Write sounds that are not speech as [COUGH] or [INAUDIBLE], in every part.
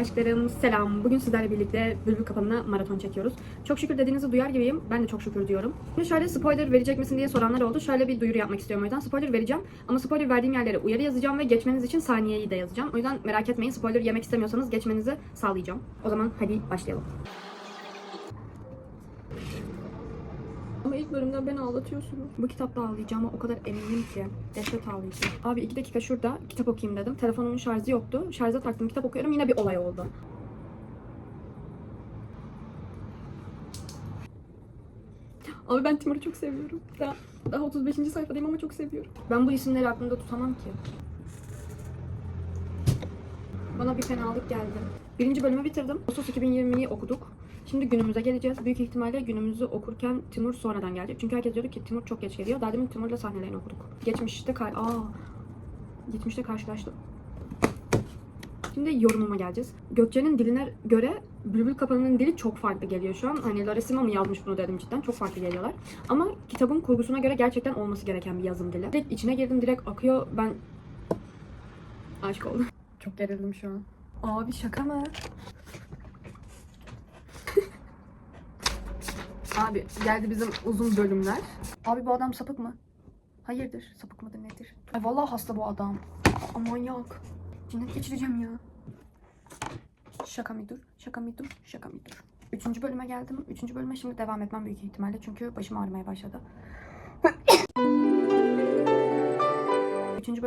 Aşklarım selam. Bugün sizlerle birlikte Bülbül Kapanı'na maraton çekiyoruz. Çok şükür dediğinizi duyar gibiyim. Ben de çok şükür diyorum. Şimdi şöyle spoiler verecek misin diye soranlar oldu. Şöyle bir duyuru yapmak istiyorum o yüzden. Spoiler vereceğim. Ama spoiler verdiğim yerlere uyarı yazacağım ve geçmeniz için saniyeyi de yazacağım. O yüzden merak etmeyin. Spoiler yemek istemiyorsanız geçmenizi sağlayacağım. O zaman hadi başlayalım. Ama ilk bölümde beni ağlatıyorsunuz. Bu kitapta ağlayacağıma o kadar eminim ki. Dehşet ağlayacağım. Abi iki dakika şurada kitap okuyayım dedim. Telefonumun şarjı yoktu. Şarja taktım kitap okuyorum. Yine bir olay oldu. Abi ben Timur'u çok seviyorum. Daha, daha 35. sayfadayım ama çok seviyorum. Ben bu isimleri aklımda tutamam ki. Bana bir fenalık geldi. Birinci bölümü bitirdim. Ağustos 2020'yi okuduk. Şimdi günümüze geleceğiz. Büyük ihtimalle günümüzü okurken Timur sonradan gelecek. Çünkü herkes diyordu ki Timur çok geç geliyor. Daha demin Timur'la sahnelerini okuduk. Geçmişte kar... Aa, geçmişte karşılaştım. Şimdi yorumuma geleceğiz. Gökçe'nin diline göre Bülbül Kapanı'nın dili çok farklı geliyor şu an. Hani Laresima mı yazmış bunu dedim cidden. Çok farklı geliyorlar. Ama kitabın kurgusuna göre gerçekten olması gereken bir yazım dili. Direkt içine girdim direkt akıyor. Ben aşık oldum. Çok gerildim şu an. Abi şaka mı? Abi geldi bizim uzun bölümler. Abi bu adam sapık mı? Hayırdır? Sapık mıdır nedir? Ay vallahi hasta bu adam. Aa, manyak. Cinnet geçireceğim ya. Şaka mı dur? Şaka mı dur? Şaka mı dur? Üçüncü bölüme geldim. Üçüncü bölüme şimdi devam etmem büyük ihtimalle. Çünkü başım ağrımaya başladı.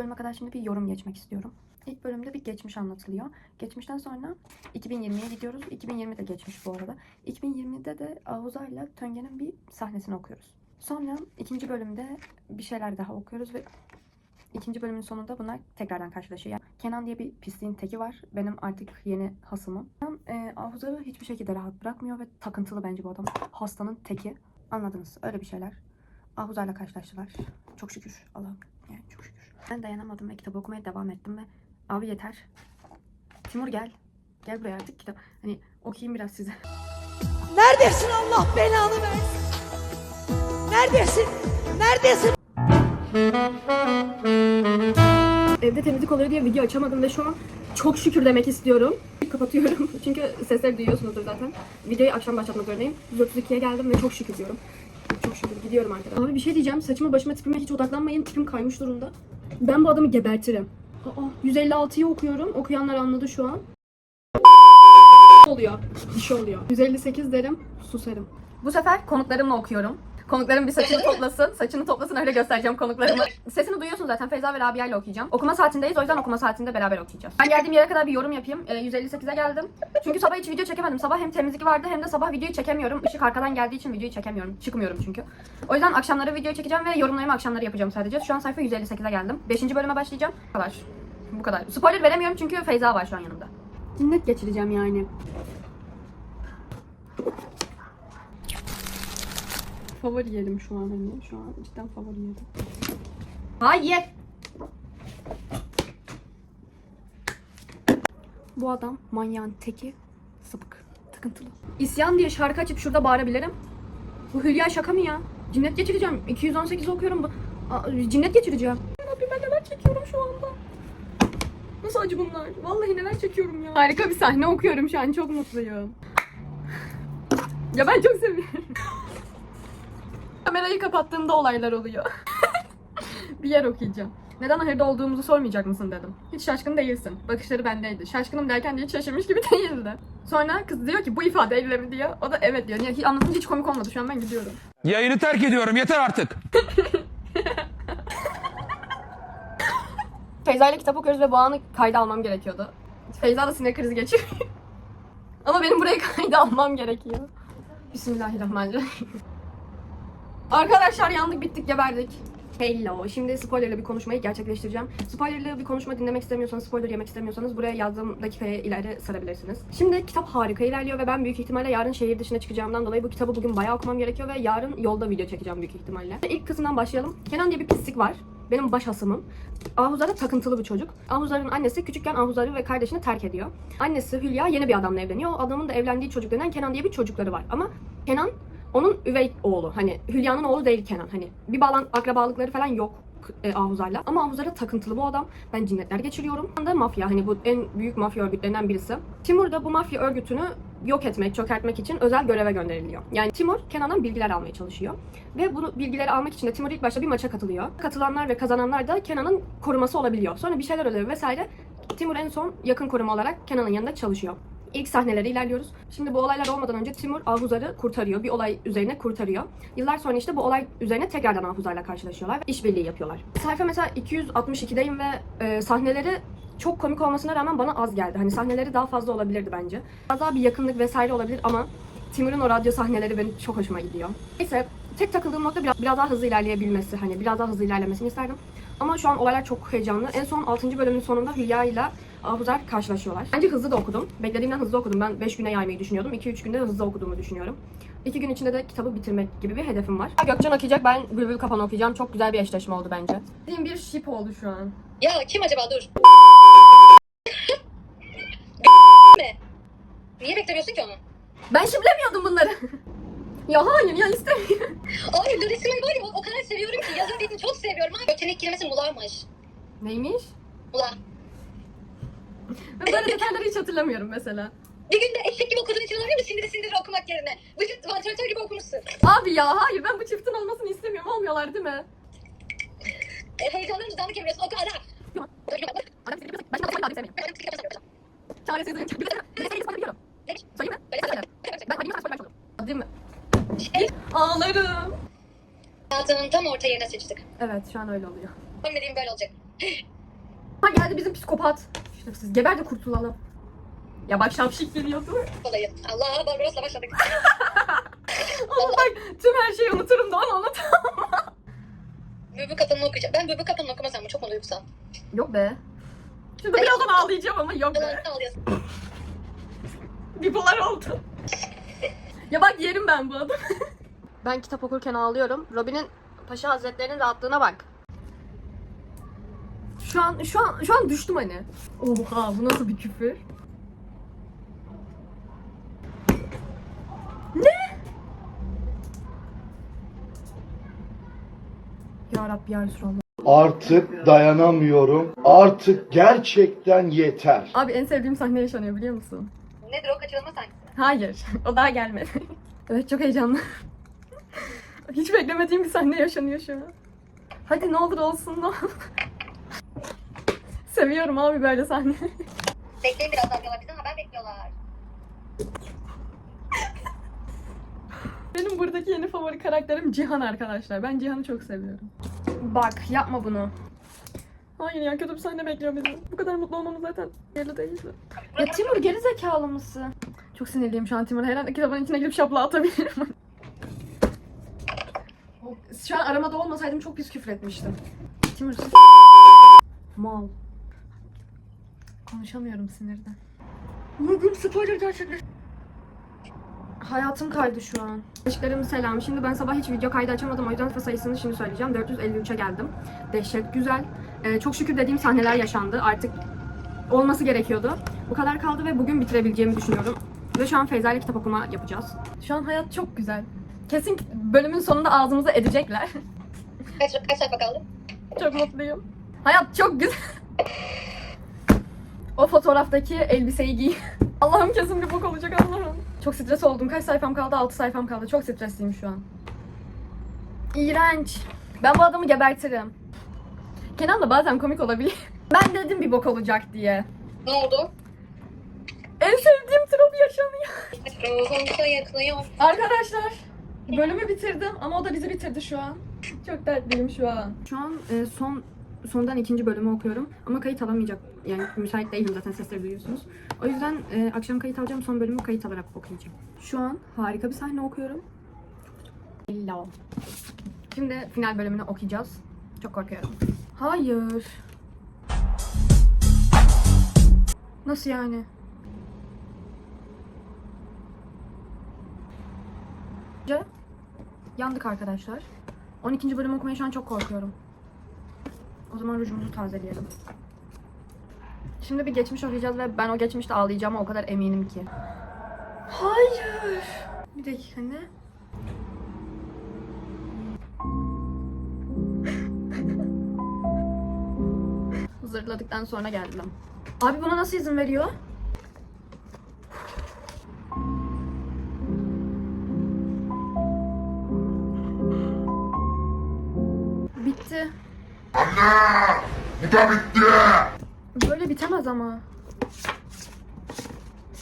Bölüme kadar şimdi bir yorum geçmek istiyorum. İlk bölümde bir geçmiş anlatılıyor. Geçmişten sonra 2020'ye gidiyoruz. 2020 de geçmiş bu arada. 2020'de de Ahuza ile Tönge'nin bir sahnesini okuyoruz. Sonra ikinci bölümde bir şeyler daha okuyoruz ve ikinci bölümün sonunda bunlar tekrardan karşılaşıyor. Yani Kenan diye bir pisliğin teki var. Benim artık yeni hasımım. Kenan e, Ahuza'yı hiçbir şekilde rahat bırakmıyor ve takıntılı bence bu adam. Hastanın teki. Anladınız. Öyle bir şeyler. Ahuza'yla karşılaştılar. Çok şükür. Allah'ım. Yani çok şükür. Ben dayanamadım ve kitap okumaya devam ettim ve abi yeter. Timur gel. Gel buraya artık kitap. Hani okuyayım biraz size. Neredesin Allah belanı versin? Neredesin? Neredesin? Evde temizlik oluyor diye video açamadım ve şu an çok şükür demek istiyorum. Kapatıyorum [LAUGHS] çünkü sesleri duyuyorsunuzdur zaten. Videoyu akşam başlatmak üzereyim. 132'ye geldim ve çok şükür diyorum. Çok şükür gidiyorum arkadaşlar. Abi bir şey diyeceğim. Saçıma başıma tipime hiç odaklanmayın. Tipim kaymış durumda. Ben bu adamı gebertirim. Aa, 156'yı okuyorum. Okuyanlar anladı şu an. oluyor. Bir şey oluyor. 158 derim. Susarım. Bu sefer konuklarımla okuyorum. Konuklarım bir saçını toplasın. Saçını toplasın öyle göstereceğim konuklarıma. Sesini duyuyorsun zaten. Feyza ve Rabia ile okuyacağım. Okuma saatindeyiz o yüzden okuma saatinde beraber okuyacağız. Ben geldiğim yere kadar bir yorum yapayım. Ee, 158'e geldim. Çünkü sabah hiç video çekemedim. Sabah hem temizlik vardı hem de sabah videoyu çekemiyorum. Işık arkadan geldiği için videoyu çekemiyorum. Çıkmıyorum çünkü. O yüzden akşamları video çekeceğim ve yorumlarımı akşamları yapacağım sadece. Şu an sayfa 158'e geldim. 5. bölüme başlayacağım. Bu kadar. Bu kadar. Spoiler veremiyorum çünkü Feyza var şu an yanımda. Net geçireceğim yani. Favori yerim şu an hani. Şu an cidden favori yerim. Hayır. Bu adam manyağın teki sapık. Takıntılı. İsyan diye şarkı açıp şurada bağırabilirim. Bu Hülya şaka mı ya? Cinnet geçireceğim. 218 okuyorum. Cinnet geçireceğim. Rabbim ben neler çekiyorum şu anda. Nasıl acı bunlar? Vallahi neler çekiyorum ya. Harika bir sahne okuyorum şu an. Çok mutluyum. Ya ben çok seviyorum. Kamerayı kapattığımda olaylar oluyor. [LAUGHS] bir yer okuyacağım. Neden ahırda olduğumuzu sormayacak mısın dedim. Hiç şaşkın değilsin. Bakışları bendeydi. Şaşkınım derken de hiç şaşırmış gibi [LAUGHS] değildi. Sonra kız diyor ki bu ifadeyle mi diyor. O da evet diyor. Yani anlatınca hiç komik olmadı. Şu an ben gidiyorum. Yayını terk ediyorum yeter artık. [LAUGHS] Feyza ile kitap okuyoruz ve bu anı kayda almam gerekiyordu. Feyza da sinir krizi geçiriyor. Ama benim buraya kayda almam gerekiyor. Bismillahirrahmanirrahim. Arkadaşlar yandık bittik geberdik. Hello. Şimdi spoilerlı bir konuşmayı gerçekleştireceğim. Spoilerlı bir konuşma dinlemek istemiyorsanız, spoiler yemek istemiyorsanız buraya yazdığım dakikaya ileri sarabilirsiniz. Şimdi kitap harika ilerliyor ve ben büyük ihtimalle yarın şehir dışına çıkacağımdan dolayı bu kitabı bugün bayağı okumam gerekiyor ve yarın yolda video çekeceğim büyük ihtimalle. İlk kısımdan başlayalım. Kenan diye bir pislik var. Benim baş hasımım. Ahuzar'a takıntılı bir çocuk. Ahuzar'ın annesi küçükken Ahuzar'ı ve kardeşini terk ediyor. Annesi Hülya yeni bir adamla evleniyor. O adamın da evlendiği çocuk denen Kenan diye bir çocukları var. Ama Kenan onun üvey oğlu. Hani Hülya'nın oğlu değil Kenan. Hani bir bağlan akrabalıkları falan yok. e, Ahuzar'la. Ama Ahuzar'a takıntılı bu adam. Ben cinnetler geçiriyorum. De mafya hani bu en büyük mafya örgütlerinden birisi. Timur da bu mafya örgütünü yok etmek, çökertmek için özel göreve gönderiliyor. Yani Timur Kenan'dan bilgiler almaya çalışıyor. Ve bunu bilgileri almak için de Timur ilk başta bir maça katılıyor. Katılanlar ve kazananlar da Kenan'ın koruması olabiliyor. Sonra bir şeyler oluyor vesaire. Timur en son yakın koruma olarak Kenan'ın yanında çalışıyor. İlk sahneleri ilerliyoruz. Şimdi bu olaylar olmadan önce Timur Ahuzar'ı kurtarıyor. Bir olay üzerine kurtarıyor. Yıllar sonra işte bu olay üzerine tekrardan Ahuzar'la karşılaşıyorlar ve işbirliği yapıyorlar. Sayfa mesela 262'deyim ve e, sahneleri çok komik olmasına rağmen bana az geldi. Hani sahneleri daha fazla olabilirdi bence. Biraz daha bir yakınlık vesaire olabilir ama Timur'un o radyo sahneleri benim çok hoşuma gidiyor. Neyse tek takıldığım nokta biraz, biraz daha hızlı ilerleyebilmesi. Hani biraz daha hızlı ilerlemesini isterdim. Ama şu an olaylar çok heyecanlı. En son 6. bölümün sonunda Hülya ile Ahuzar karşılaşıyorlar. Bence hızlı da okudum. Beklediğimden hızlı okudum. Ben 5 güne yaymayı düşünüyordum. 2-3 günde hızlı okuduğumu düşünüyorum. 2 gün içinde de kitabı bitirmek gibi bir hedefim var. Gökcan okuyacak, ben Bülbül Kapan okuyacağım. Çok güzel bir eşleşme oldu bence. Dediğim bir şip oldu şu an. Ya kim acaba dur. mi? Niye beklemiyorsun ki onu? Ben şiplemiyordum bunları. [LAUGHS] ya hayır ya istemiyorum. Ay Larisa'yı var ya o kadar seviyorum ki yazın dediğini çok seviyorum. Ay yetenek kelimesi mularmış. Neymiş? Mula. Ben böyle detayları hiç hatırlamıyorum mesela. Bir günde eşek gibi okuduğun için olabilir mi? Sindiri sindiri okumak yerine. Vıcık vantilatör gibi okumuşsun. Abi ya hayır ben bu çiftin olmasını istemiyorum. Olmuyorlar değil mi? E, heyecandan dudağını kemiriyorsun o kadar. Adam seni biliyorsa başka bir şey? Ağlarım. Hayatının tam orta yerine sıçtık. Evet şu an öyle oluyor. Benim dediğim böyle olacak. Ha geldi bizim psikopat. İşte siz geber de kurtulalım. Ya bak şapşik geliyordu. Olayı. Allah Barbaros'la başladık. Ama [LAUGHS] bak tüm her şeyi unuturum da onu unutamam. Böbü kapanını okuyacağım. Ben böbü kapanını okumasam mı? Çok mu duygusal? Yok be. Şurada birazdan ağlayacağım ama yok be. [LAUGHS] Bipolar oldu. ya bak yerim ben bu adamı. ben kitap okurken ağlıyorum. Robin'in Paşa Hazretleri'nin rahatlığına bak. Şu an şu an şu an düştüm hani. Oha bu nasıl bir küfür? Ne? Ya Rabbi ya Resulallah. Artık dayanamıyorum. Artık gerçekten yeter. Abi en sevdiğim sahne yaşanıyor biliyor musun? Nedir o kaçırılma sahnesi? Hayır. [LAUGHS] O daha gelmedi. evet çok heyecanlı. [LAUGHS] Hiç beklemediğim bir sahne yaşanıyor şu an. Hadi ne olur olsun ne olur. Seviyorum abi böyle sahne. Bekleyin biraz daha. Bizden haber bekliyorlar. Benim buradaki yeni favori karakterim Cihan arkadaşlar. Ben Cihan'ı çok seviyorum. Bak yapma bunu. Hayır ya kötü bir sahne bekliyor bizi. Bu kadar mutlu olmamız zaten yerli değildi. Ya Timur geri zekalı mısın? Çok sinirliyim şu an Timur. Her an kitabın içine girip şapla atabilirim. şu an aramada olmasaydım çok pis küfür etmiştim. Timur sus. Mal. Konuşamıyorum sinirden. Bugün spoiler gerçekleşti. Hayatım kaydı şu an. Aşklarım selam. Şimdi ben sabah hiç video kaydı açamadım. O yüzden sayısını şimdi söyleyeceğim. 453'e geldim. Dehşet güzel. Ee, çok şükür dediğim sahneler yaşandı. Artık olması gerekiyordu. Bu kadar kaldı ve bugün bitirebileceğimi düşünüyorum. Ve şu an Feyza ile kitap okuma yapacağız. Şu an hayat çok güzel. Kesin bölümün sonunda ağzımıza edecekler. Kaç, kaç sayfa kaldı? çok mutluyum. Hayat çok güzel. O fotoğraftaki elbiseyi giy. [LAUGHS] Allah'ım kesin bir bok olacak Allah'ım. Çok stres oldum. Kaç sayfam kaldı? 6 sayfam kaldı. Çok stresliyim şu an. İğrenç. Ben bu adamı gebertirim. Kenan da bazen komik olabilir. [LAUGHS] Ben dedim bir bok olacak diye. Ne oldu? En sevdiğim trop yaşanıyor. Ruhumsa yakınıyor. Arkadaşlar bölümü bitirdim ama o da bizi bitirdi şu an. Çok dertliyim şu an. Şu an e, son sondan ikinci bölümü okuyorum ama kayıt alamayacak. Yani müsait değilim zaten sesleri duyuyorsunuz. O yüzden e, akşam kayıt alacağım son bölümü kayıt alarak okuyacağım. Şu an harika bir sahne okuyorum. Hello. Şimdi final bölümünü okuyacağız. Çok korkuyorum. Hayır. Nasıl yani? Yandık arkadaşlar. 12. bölüm okumaya şu an çok korkuyorum. O zaman rujumuzu tazeleyelim. Şimdi bir geçmiş okuyacağız ve ben o geçmişte ağlayacağıma o kadar eminim ki. Hayır. Bir dakika ne? [LAUGHS] zırladıktan sonra geldim. Abi buna nasıl izin veriyor? Bitti. Anne! Bu bitti! Böyle bitemez ama.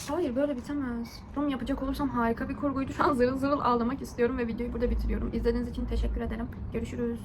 Hayır böyle bitemez. Yorum yapacak olursam harika bir kurguydu. Şu an zırıl zırıl ağlamak istiyorum ve videoyu burada bitiriyorum. İzlediğiniz için teşekkür ederim. Görüşürüz.